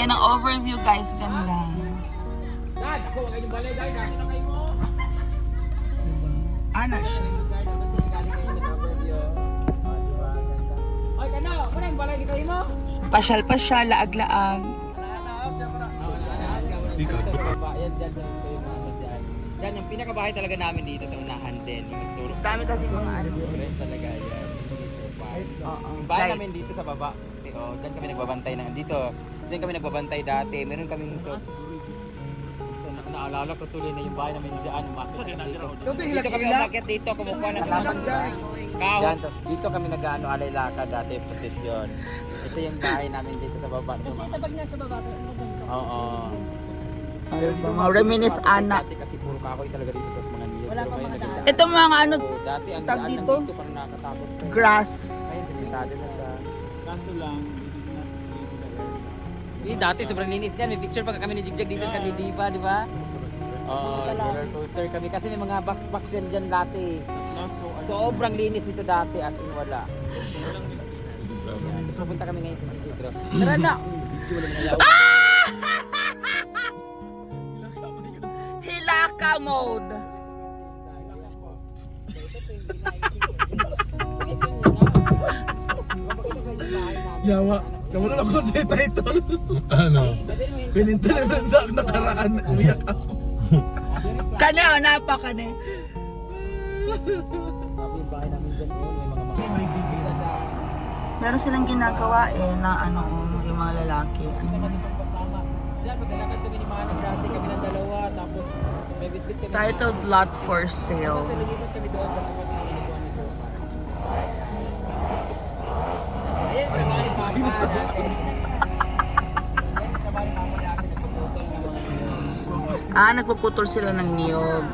Yan ang overview guys, ganda. Dad, ako, kayong balay, dad. Dami na kayo mo. Ana siya. Kayo balay di kayo mo? Pasyal-pasyal, laag-laag. Yan kayo yung pinakabahay talaga namin dito sa unahan din. Dami kasi mga ano. Talaga yan. Oo. Bahay namin dito sa baba. Eh, Oh, dyan kami nagbabantay na. Dito, dyan kami nagbabantay dati. Meron kaming so, so na naalala ko tuloy na yung bahay namin dyan. Umakit kami dito. Dito kami umakit dito, kumukuha ng kahoy. Dyan, tapos dito kami nag-ano, alay laka dati, prosesyon. Ito yung bahay namin dito sa baba. Kasi ito pag nasa baba, ano? Oo. mga reminis ana. Dati kasi puro kahoy talaga dito at mga niyo. Wala ngayon mga daan. Ito mga ano, dati ang daan dito? parang nakakatakot. pa eh. grass. Ngayon, simentado na. Kaso lang, Hindi, dati sobrang linis yan. May picture pa kami ni Jigjag dito sa Kandidipa, di ba? Oo, roller coaster kami. Kasi may mga box-box yan dyan dati. Sobrang linis dito dati, as in wala. Tapos pupunta kami ngayon sa Sisidro. Tara na! Video lang na yaw. Hilaka mode. Yawa. Nawala lang ko sa title. ano? Pininto na lang sa nakaraan. Umiyak ako. Kane, o napa yung mga sa Meron silang ginagawa eh na ano, yung mga lalaki. Ano kami. Titled lot for sale. Tapos doon sa Ah, nagpuputol sila ng niyog.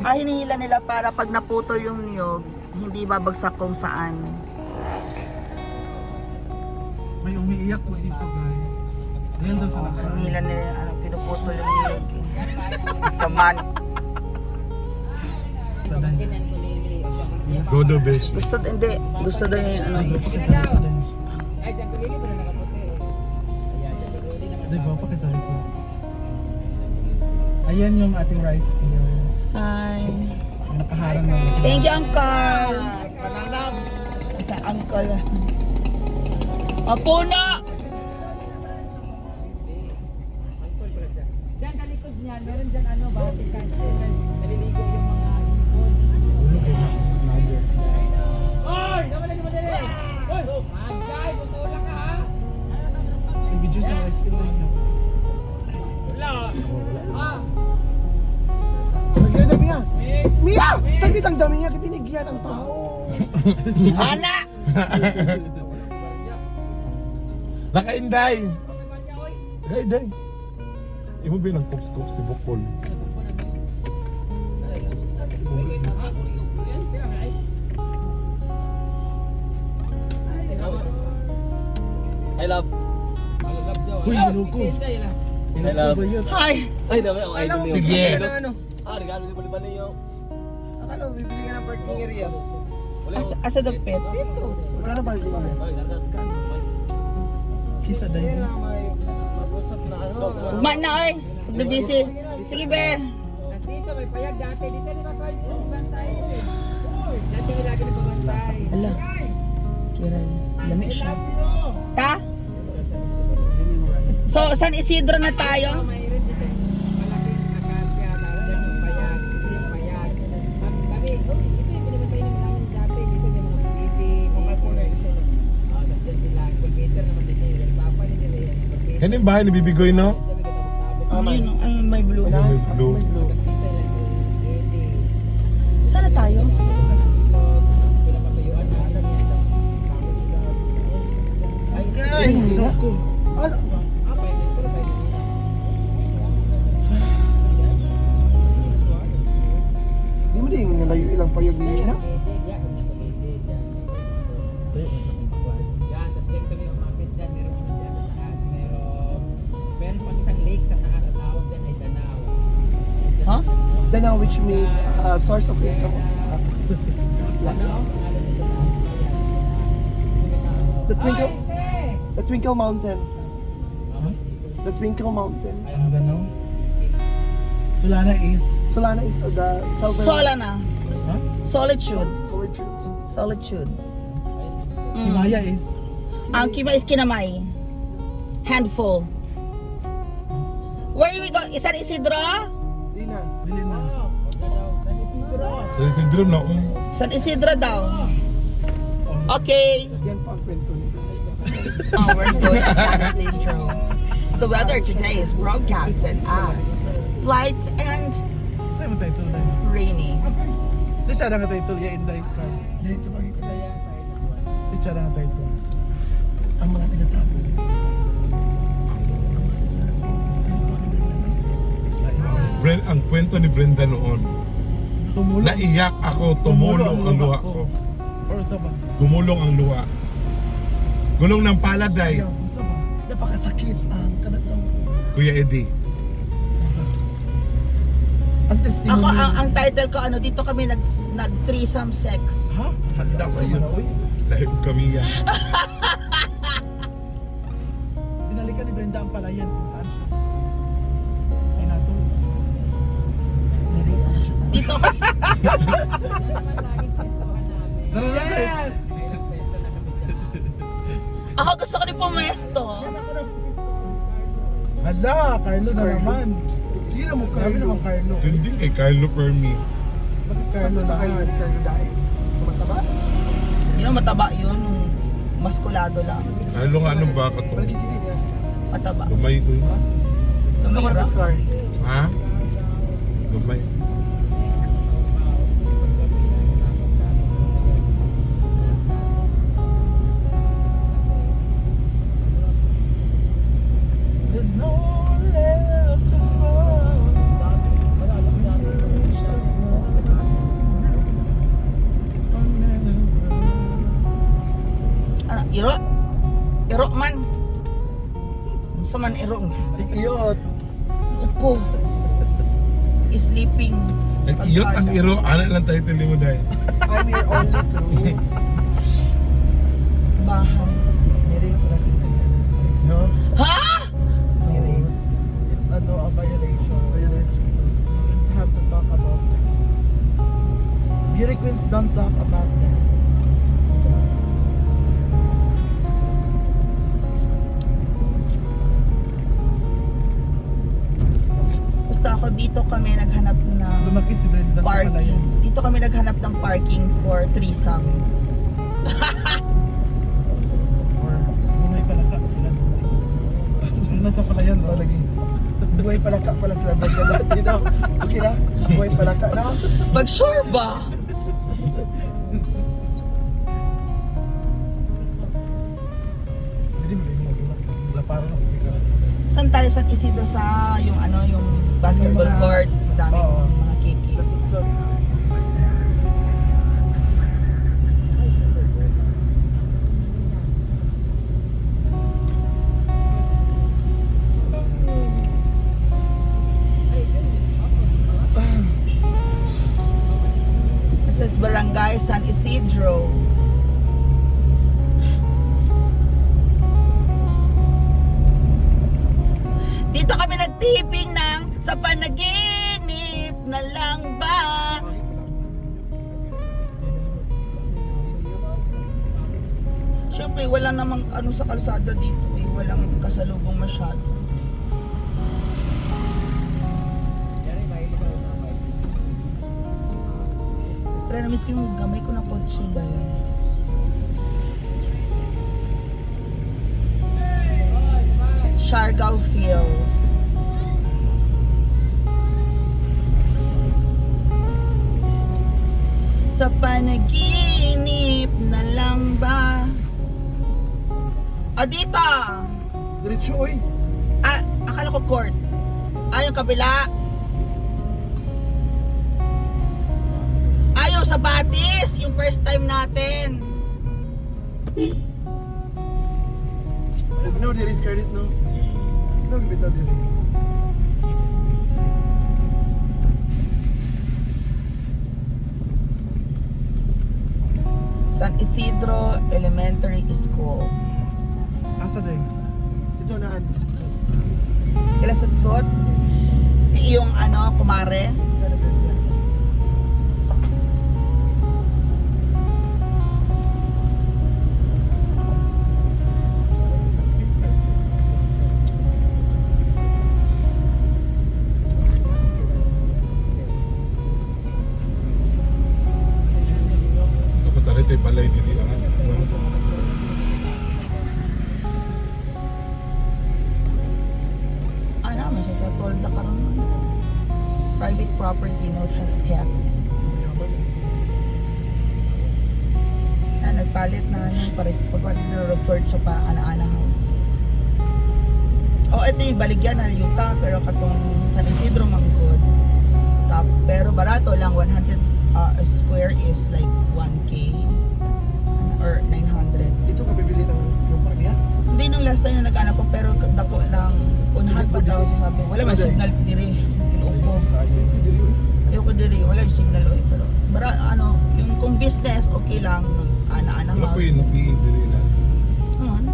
Ah, hinihila nila para pag naputol yung niyog, hindi babagsak kung saan. May umiiyak po dito guys. Ayan daw sa nakaraan. Hinihila nila, ano, pinuputol yung niyog. eh. Sa man. Godo Besh. Gusto, hindi. Gusto daw yung ano. Ay, dyan ko lili, pero nakaputi. Ayan, dyan ko lili naman. Di ba pa kasi ko? Ayan yung ating rice field. Hi. Nakaharang na. Thank you, Uncle. Pananab. Sa Uncle. Apuno! Diyan sa likod niyan, meron dyan ano, Vatican. Ang dami niya. Mia! Saglit ang dami niya, binigyan ang tao. Ana! Naka-inday! Day, day. Imo ba ng kops-kops si Bukol? I love. Uy, ginuko. I love. Hi! Ay, dami ako idol niyo. Sige. Ano? Ah, regalo niyo ba niyo? Akala mo, bibili ka ng parking area. Asa, asa the pet? Dito. Wala na ba yung Ay, narkat ka. Kisa day. Mag-usap na ano. Ugma na oy. Pag busy. Sige be. Dito may payag dati. Dito di ba kayo nagbantay? Dati may lagi nagbantay. Ala. Kiray. Lami siya. So, San Isidro na tayo? Na oh, yan. Yung bahay ni Bibigoy, no? Ka tabok-tabok. Ano may blue? May blue. Kapita lang yung baby. Saan na tayo? Na alam yan. Ay, sa taas, ang tawag dyan ay Danao. Which means uh, source of income. Danao, the Twinkle, the Twinkle Mountain. The Twinkle Mountain. Ang. Solana is... Solana is the southern... Solana. Solitude. Solitude. Solitude. Mm. Himaya is... Ang kima is kinamay. Handful. Where you go? San Isidro? Di na. Dili na. Sa syndrome na um. San Isidro daw. Okay. Yan pa ang kwento ni Oh, we're going to San Isidro. The weather today is broadcasted as light and rainy. Si Chara nga title, ya in the sky. Dito pag Si Chara nga title. ang mga tinatapo. Bren, ang kwento ni Brenda noon. Tumulong. Naiyak ako, tumulong ang luha ko. Or sa ba? Gumulong ang luha. Gulong ng paladay, Ayaw, sa ba? Napakasakit ang kanatang Kuya Eddie. Ang testimony. Ako, ang, ang title ko, ano, dito kami nag, nag threesome sex. Ha? Handa ba yun? Dahil kami yan. Binalikan ni Brenda ang palayan kung saan siya. Ay nato. Dito na yes! ako gusto ko rin pumesto. Hala, Carlo na naman. Sige na mo, Grabe naman Carlo. Carlo. Hindi kay Carlo Fermi. Bakit Carlo Tapos na kayo naman? ni Carlo dahil. Tumataba. You know, mataba yun. Maskulado lang. Carlo nga anong baka to? Mataba. Gamay ko. Ano ka Tumira. na Scar? Ha? Gamay. Iyot. Upo. Sleeping. Iyot ang iro, ano lang title mo dahil. I'm your only true. Bahan. Niring ko na No? Ha? Niring. It's ano, a violation. Violence. We have to talk about it. Beauty queens don't talk about it. Ako dito kami naghanap ng lumaki si Brenda sa parking. palayan. Dito kami naghanap ng parking for threesome. Or bumay palaka sila. Nasa palayan, no? Lagi. Buhay palaka pala sila. Bagala. You know? Okay na? Buhay palaka. No? Pag sure ba? Hindi mo rin mag Wala parang ako siguro. Saan tayo San Isidro sa yung ano yung basketball court? Siyempre, wala namang ano sa kalsada dito eh. Walang kasalubong masyado. Pero na-miss ko yung gamay ko na kotse dahil. Siargao Fields. Sa panaginip dito! Diretso oy. Ah, akala ko court. Ah, yung kabila. Ayaw sa Batis, yung first time natin. No, there is credit, no? No, bitaw diri. San Isidro Elementary School. Asa din? Ito na ang disipsyon. Kila Satsot. Yung ano, kumare. Sa. Dapat ari balay dili ang na karon Private property, no trespassing. Na nagpalit na ano, pares pag resort sa pa ana-ana house. Oh, ito yung baligyan na yuta, pero katong San Isidro Mangkod. Top, pero barato lang 100 uh, square is like 1k or 900. Ito ka bibili ng lupa niya? Hindi nung last time na nag-anak ko pero dako unahan pa daw siya sabi. Wala may signal diri. Inuupo. Ayoko diri, wala yung signal oy pero bara ano, yung kung business okay lang ana-ana Wala house. po yung dili na. Ano?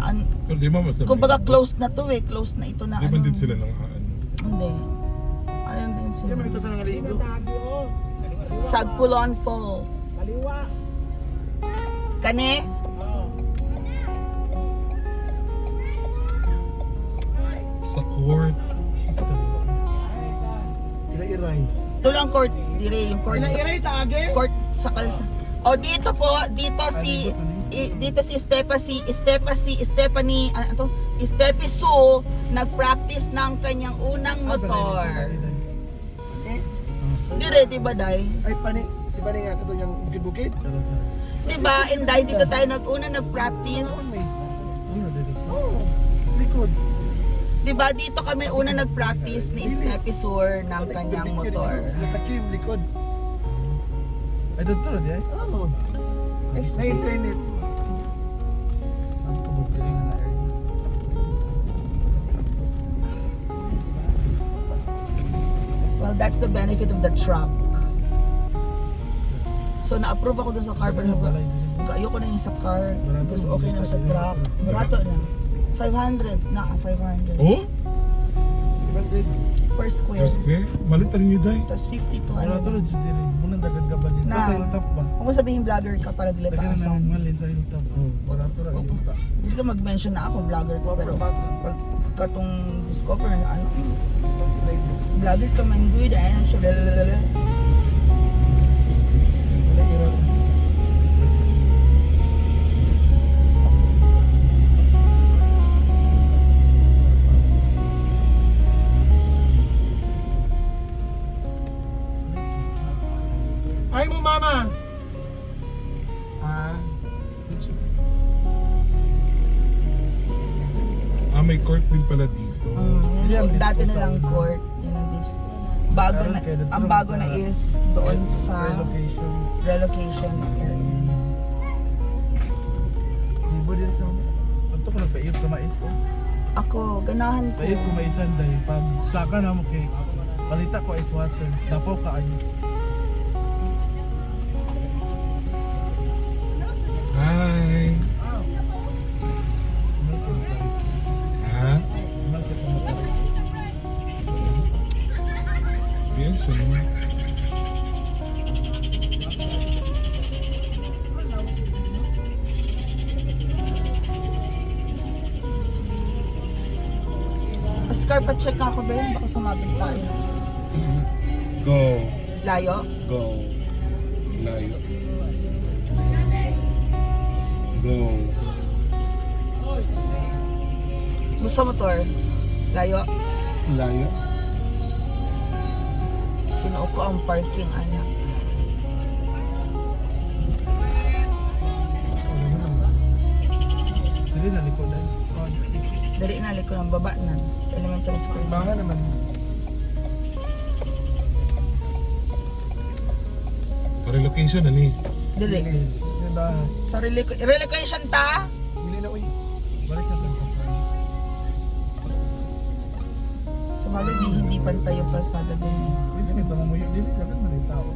An, Pero di mo masabi. kumbaga closed na to eh, closed na ito na Di ano. man din sila ng ano. Hindi. Ano din sila? Kaya may ito ng rigo. Sagpulon Falls. Kani? Ira-iray. Tulang court dire, yung court sa, Ira-iray taage? court sa kalsa. O dito po, dito si i- dito si Stephanie, Stephanie, Stephanie, ano to? Steffi Su nag-practice ng kanyang unang motor. Dire, di ba, Day? Ay, pani. Si pani nga ito yung bukid-bukid. Di ba, Inday, dito tayo nag-una nag-practice. Oo. Likod. Di ba, dito kami una nag-practice ni Steffi Sur ng kanyang motor. Natakyo yung likod. Ay, doon di ay? Oo. Sa Excuse internet. Ang kabutiling na area. Well, that's the benefit of the truck. So, na-approve ako dun sa car, pero ayoko na yung sa car. Mas okay na sa truck. Barato na. 500 na, 500 Oh? per square. Per square? Malit rin yun day. Tapos 50 to Ano to. Diyos din. Munang dagan ka balin. Na. Sa hilltop ba? Kung mo sabihin vlogger ka para dila Dagan na taasan. malin sa hilltop. Oh, wala to. Opo. Hindi ka mag-mention na ako vlogger ko, pero pag katong discover na ano, vlogger ka man good, ano siya, lalalala. Ang bago na is doon sa Relocation. relocation area. Ibo din sa Ito ko nagpaiyot sa mais. Oh. Ako, ganahan ko. Paiyot ko maisan dahil pag saka na mo kay palita ko ice water. Dapaw ka ayo. Hi! Yun. Oscar, pa-check ako ba yun? Baka sumabit tayo. Go. Layo? Go. Layo. Go. Gusto motor? Layo? Layo. Pinuupo ang parking, anak. Dili na likodan. Dali na, liko ng baba na. Elementary school. Baha naman. Pa-relocation na ni. Dili. Sa reloc- relocation ta? Bili na, uy. Balik na sa bagay, di hindi pantay yung kalsada din. Nito mamuyo dili dagan man yung tao.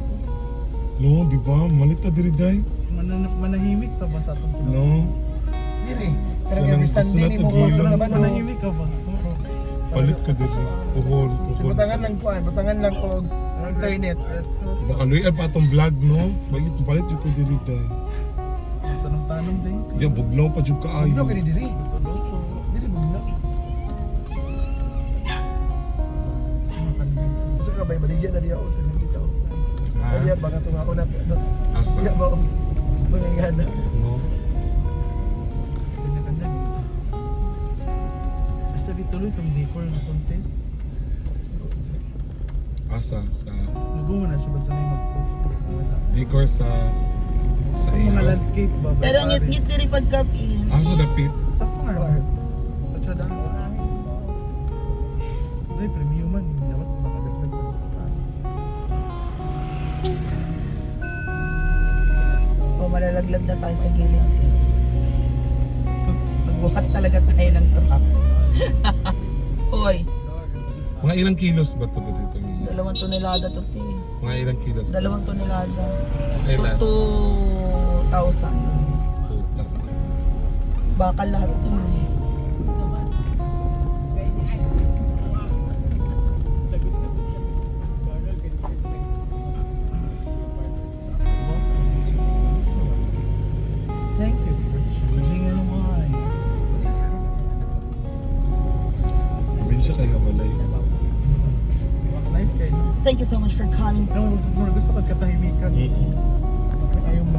No, di ba? Malit na diri day. Mana manahimik ta ba sa atong No. Diri. Walang every Sunday ni mo ko sa bano. Manahimik ka ba? Palit ko din. Puhon, puhon. Butangan lang kuan, butangan lang og internet. Baka luyan pa itong vlog, no? Bagit, palit yung ko diri dahil. Tanong-tanong din. Yan, bugnaw pa yung kaayo. Bugnaw kini diri. Gusto ka ba baligyan na diya ako 70,000. Ha? Kaya baka tunga ko na no. Asa? Kaya ba Tungay na. No? Kanya-kanya dito. Basta tuloy itong decor na contest. Asa? Sa Lugo na siya basta may mag-post. Wala. decor sa sa Itong mga landscape ba? Pero ngit-ngit diri pagkapin. Asa dapit? Sa farm. Malalaglag na tayo sa gilid. Nagbuhat talaga tayo ng truck. Hoy, Mga ilang kilos ba ito dito? Dalawang tonelada to. Mga ilang kilos? Dalawang tonelada. Ilan? 2,000. Puta. Bakal lahat to. Thank you so much for coming. Gusto ko katahimikan. Mm-mm. Ayaw mo